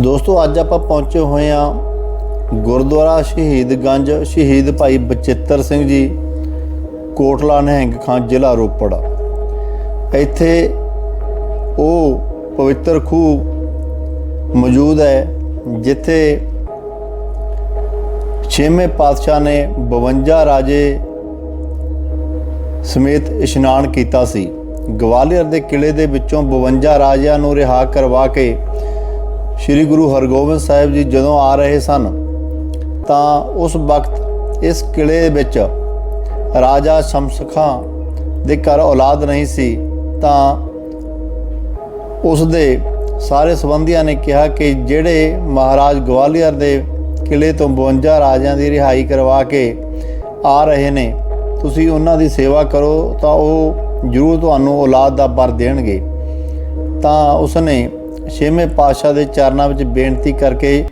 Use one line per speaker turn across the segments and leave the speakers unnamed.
ਦੋਸਤੋ, ਅੱਜ ਆਪਾਂ ਪਹੁੰਚੇ ਹੋਏ ਆ ਗੁਰਦੁਆਰਾ ਸ਼ਹੀਦਗੰਜ ਸ਼ਹੀਦ ਭਾਈ ਬਚਿੱਤਰ ਸਿੰਘ ਜੀ, ਕੋਟਲਾ ਨਹਿੰਗ ਖਾਂ ਜ਼ਿਲ੍ਹਾ ਰੋਪੜ। ਇੱਥੇ ਉਹ ਪਵਿੱਤਰ ਖੂਹ ਮੌਜੂਦ ਹੈ, ਜਿੱਥੇ ਛੇਵੇਂ ਪਾਤਸ਼ਾਹ ਨੇ 52 ਰਾਜੇ ਸਮੇਤ ਇਸ਼ਨਾਨ ਕੀਤਾ ਸੀ। ਗਵਾਲੀਅਰ ਦੇ ਕਿਲੇ ਦੇ ਵਿੱਚੋਂ 52 ਰਾਜਿਆਂ ਨੂੰ ਰਿਹਾ ਕਰਵਾ ਕੇ ਸ੍ਰੀ ਗੁਰੂ ਹਰਗੋਬਿੰਦ ਸਾਹਿਬ ਜੀ ਜਦੋਂ ਆ ਰਹੇ ਸਨ, ਤਾਂ ਉਸ ਵਕਤ ਇਸ ਕਿਲੇ ਵਿੱਚ ਰਾਜਾ ਸ਼ਮਸਖਾਂ ਦੇ ਘਰ ਔਲਾਦ ਨਹੀਂ ਸੀ, ਤਾਂ ਉਸ ਦੇ ਸਾਰੇ ਸੰਬੰਧੀਆਂ ਨੇ ਕਿਹਾ ਕਿ ਜਿਹੜੇ ਮਹਾਰਾਜ ਗਵਾਲੀਅਰ ਦੇ ਕਿਲੇ ਤੋਂ 52 ਰਾਜਿਆਂ ਦੀ ਰਿਹਾਈ ਕਰਵਾ ਕੇ ਆ ਰਹੇ ਨੇ, ਤੁਸੀਂ ਉਹਨਾਂ ਦੀ ਸੇਵਾ ਕਰੋ ਤਾਂ ਉਹ ਜ਼ਰੂਰ ਤੁਹਾਨੂੰ ਔਲਾਦ ਦਾ ਬਰ ਦੇਣਗੇ। ਤਾਂ ਉਸਨੇ ਛੇਵੇਂ ਪਾਤਸ਼ਾਹ ਦੇ ਚਰਨਾਂ ਵਿੱਚ ਬੇਨਤੀ ਕਰਕੇ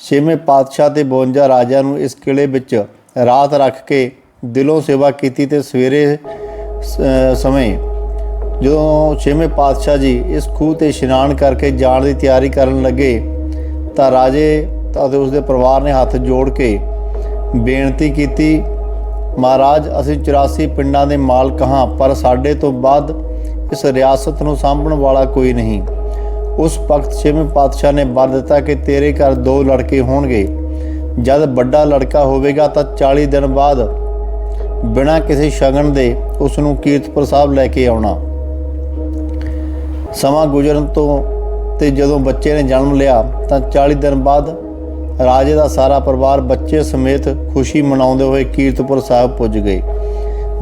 ਛੇਵੇਂ ਪਾਤਸ਼ਾਹ ਤੇ 52 ਰਾਜਿਆਂ ਨੂੰ ਇਸ ਕਿਲੇ ਵਿੱਚ ਰਾਤ ਰੱਖ ਕੇ ਦਿਲੋਂ ਸੇਵਾ ਕੀਤੀ ਤੇ ਸਵੇਰੇ ਸਮੇਂ ਜਦੋਂ ਛੇਵੇਂ ਪਾਤਸ਼ਾਹ ਜੀ ਇਸ ਖੂਹ ਤੇ ਇਸ਼ਨਾਨ ਕਰਕੇ ਜਾਣ ਦੀ ਤਿਆਰੀ ਕਰਨ ਲੱਗੇ ਤਾਂ ਰਾਜੇ ਅਤੇ ਉਸਦੇ ਪਰਿਵਾਰ ਨੇ ਹੱਥ ਜੋੜ ਕੇ ਬੇਨਤੀ ਕੀਤੀ, ਮਹਾਰਾਜ, ਅਸੀਂ 84 ਪਿੰਡਾਂ ਦੇ ਮਾਲਕ ਹਾਂ, ਪਰ ਸਾਡੇ ਤੋਂ ਬਾਅਦ ਇਸ ਰਿਆਸਤ ਨੂੰ ਸਾਂਭਣ ਵਾਲਾ ਕੋਈ ਨਹੀਂ। ਉਸ ਵਕਤ ਛੇਵੇਂ ਪਾਤਸ਼ਾਹ ਨੇ ਵਰ ਦਿੱਤਾ ਕਿ ਤੇਰੇ ਘਰ ਦੋ ਲੜਕੇ ਹੋਣਗੇ। ਜਦ ਵੱਡਾ ਲੜਕਾ ਹੋਵੇਗਾ ਤਾਂ 40 ਦਿਨ ਬਾਅਦ ਬਿਨਾਂ ਕਿਸੇ ਸ਼ਗਨ ਦੇ ਉਸ ਨੂੰ ਕੀਰਤਪੁਰ ਸਾਹਿਬ ਲੈ ਕੇ ਆਉਣਾ। ਸਮਾਂ ਗੁਜ਼ਰਨ ਤੋਂ ਤੇ ਜਦੋਂ ਬੱਚੇ ਨੇ ਜਨਮ ਲਿਆ ਤਾਂ 40 ਦਿਨ ਬਾਅਦ ਰਾਜੇ ਦਾ ਸਾਰਾ ਪਰਿਵਾਰ ਬੱਚੇ ਸਮੇਤ ਖੁਸ਼ੀ ਮਨਾਉਂਦੇ ਹੋਏ ਕੀਰਤਪੁਰ ਸਾਹਿਬ ਪੁੱਜ ਗਏ।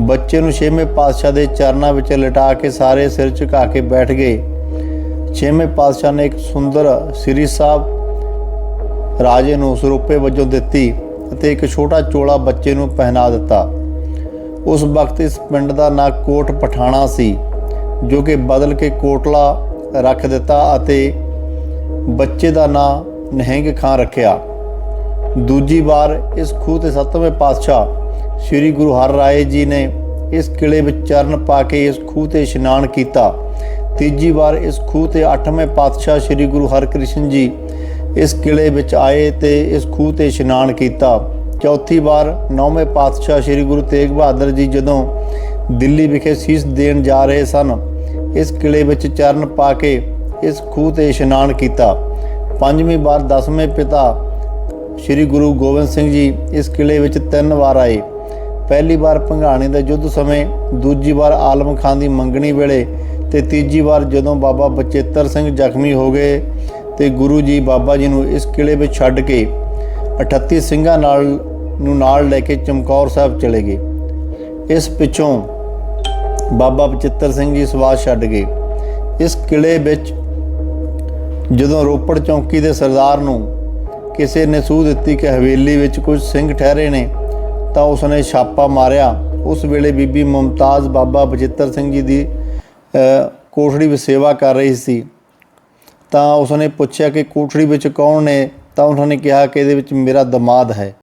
ਬੱਚੇ ਨੂੰ ਛੇਵੇਂ ਪਾਤਸ਼ਾਹ ਦੇ ਚਰਨਾਂ ਵਿੱਚ ਲਟਾ ਕੇ ਸਾਰੇ ਸਿਰ ਝੁਕਾ ਕੇ ਬੈਠ ਗਏ। ਛੇਵੇਂ ਪਾਤਸ਼ਾਹ ਨੇ ਇੱਕ ਸੁੰਦਰ ਸ੍ਰੀ ਸਾਹਿਬ ਰਾਜੇ ਨੂੰ ਸਰੂਪੇ ਵਜੋਂ ਦਿੱਤੀ ਅਤੇ ਇੱਕ ਛੋਟਾ ਚੋਲਾ ਬੱਚੇ ਨੂੰ ਪਹਿਨਾ ਦਿੱਤਾ। ਉਸ ਵਕਤ ਇਸ ਪਿੰਡ ਦਾ ਨਾਂ ਕੋਟ ਪਠਾਣਾ ਸੀ, ਜੋ ਕਿ ਬਦਲ ਕੇ ਕੋਟਲਾ ਰੱਖ ਦਿੱਤਾ ਅਤੇ ਬੱਚੇ ਦਾ ਨਾਂ ਨਹਿੰਗ ਖਾਂ ਰੱਖਿਆ। ਦੂਜੀ ਵਾਰ ਇਸ ਖੂਹ ਤੇ ਸੱਤਵੇਂ ਪਾਤਸ਼ਾਹ ਸ੍ਰੀ ਗੁਰੂ ਹਰ ਰਾਏ ਜੀ ਨੇ ਇਸ ਕਿਲੇ ਵਿੱਚ ਚਰਨ ਪਾ ਕੇ ਇਸ ਖੂਹ ਤੇ ਇਸ਼ਨਾਨ ਕੀਤਾ। ਤੀਜੀ ਵਾਰ ਇਸ ਖੂਹ ਤੇ ਅੱਠਵੇਂ ਪਾਤਸ਼ਾਹ ਸ੍ਰੀ ਗੁਰੂ ਹਰਕ੍ਰਿਸ਼ਨ ਜੀ ਇਸ ਕਿਲੇ ਵਿੱਚ ਆਏ ਤੇ ਇਸ ਖੂਹ ਤੇ ਇਸ਼ਨਾਨ ਕੀਤਾ। ਚੌਥੀ ਵਾਰ ਨੌਵੇਂ ਪਾਤਸ਼ਾਹ ਸ੍ਰੀ ਗੁਰੂ ਤੇਗ ਬਹਾਦਰ ਜੀ ਜਦੋਂ ਦਿੱਲੀ ਵਿਖੇ ਸੀਸ ਦੇਣ ਜਾ ਰਹੇ ਸਨ, ਇਸ ਕਿਲੇ ਵਿੱਚ ਚਰਨ ਪਾ ਕੇ ਇਸ ਖੂਹ ਤੇ ਇਸ਼ਨਾਨ ਕੀਤਾ। ਪੰਜਵੀਂ ਵਾਰ ਦਸਵੇਂ ਪਿਤਾ ਸ੍ਰੀ ਗੁਰੂ ਗੋਬਿੰਦ ਸਿੰਘ ਜੀ ਇਸ ਕਿਲੇ ਵਿੱਚ ਤਿੰਨ ਵਾਰ ਆਏ। ਪਹਿਲੀ ਵਾਰ ਭੰਗਾਣੀ ਦੇ ਯੁੱਧ ਸਮੇਂ, ਦੂਜੀ ਵਾਰ ਆਲਮ ਖਾਨ ਦੀ ਮੰਗਣੀ ਵੇਲੇ ਤੇ ਤੀਜੀ ਵਾਰ ਜਦੋਂ ਬਾਬਾ ਬਚੇਤਰ ਸਿੰਘ ਜ਼ਖਮੀ ਹੋ ਗਏ ਤੇ ਗੁਰੂ ਜੀ ਬਾਬਾ ਜੀ ਨੂੰ ਇਸ ਕਿਲੇ ਵਿੱਚ ਛੱਡ ਕੇ 38 ਸਿੰਘਾਂ ਨਾਲ ਨੂੰ ਨਾਲ ਲੈ ਕੇ ਚਮਕੌਰ ਸਾਹਿਬ ਚਲੇ ਗਏ। ਇਸ ਪਿੱਛੋਂ ਬਾਬਾ ਬਚਿੱਤਰ ਸਿੰਘ ਜੀ ਸਵਾਸ ਛੱਡ ਗਏ। ਇਸ ਕਿਲੇ ਵਿੱਚ ਜਦੋਂ ਰੋਪੜ ਚੌਂਕੀ ਦੇ ਸਰਦਾਰ ਨੂੰ ਕਿਸੇ ਨੇ ਸੂਹ ਦਿੱਤੀ ਕਿ ਹਵੇਲੀ ਵਿੱਚ ਕੁਝ ਸਿੰਘ ਠਹਿਰੇ ਨੇ, ਤਾਂ ਉਸਨੇ ਛਾਪਾ ਮਾਰਿਆ। ਉਸ ਵੇਲੇ ਬੀਬੀ ਮੁਮਤਾਜ਼ ਬਾਬਾ ਬਚਿੱਤਰ ਸਿੰਘ ਜੀ ਦੀ ਕੋਠੜੀ ਵਿੱਚ ਸੇਵਾ ਕਰ ਰਹੀ ਸੀ। ਤਾਂ ਉਸਨੇ ਪੁੱਛਿਆ ਕਿ ਕੋਠੜੀ ਵਿੱਚ ਕੌਣ ਨੇ? ਤਾਂ ਉਹਨਾਂ ਨੇ ਕਿਹਾ ਕਿ ਇਹਦੇ ਵਿੱਚ ਮੇਰਾ ਦਮਾਦ ਹੈ।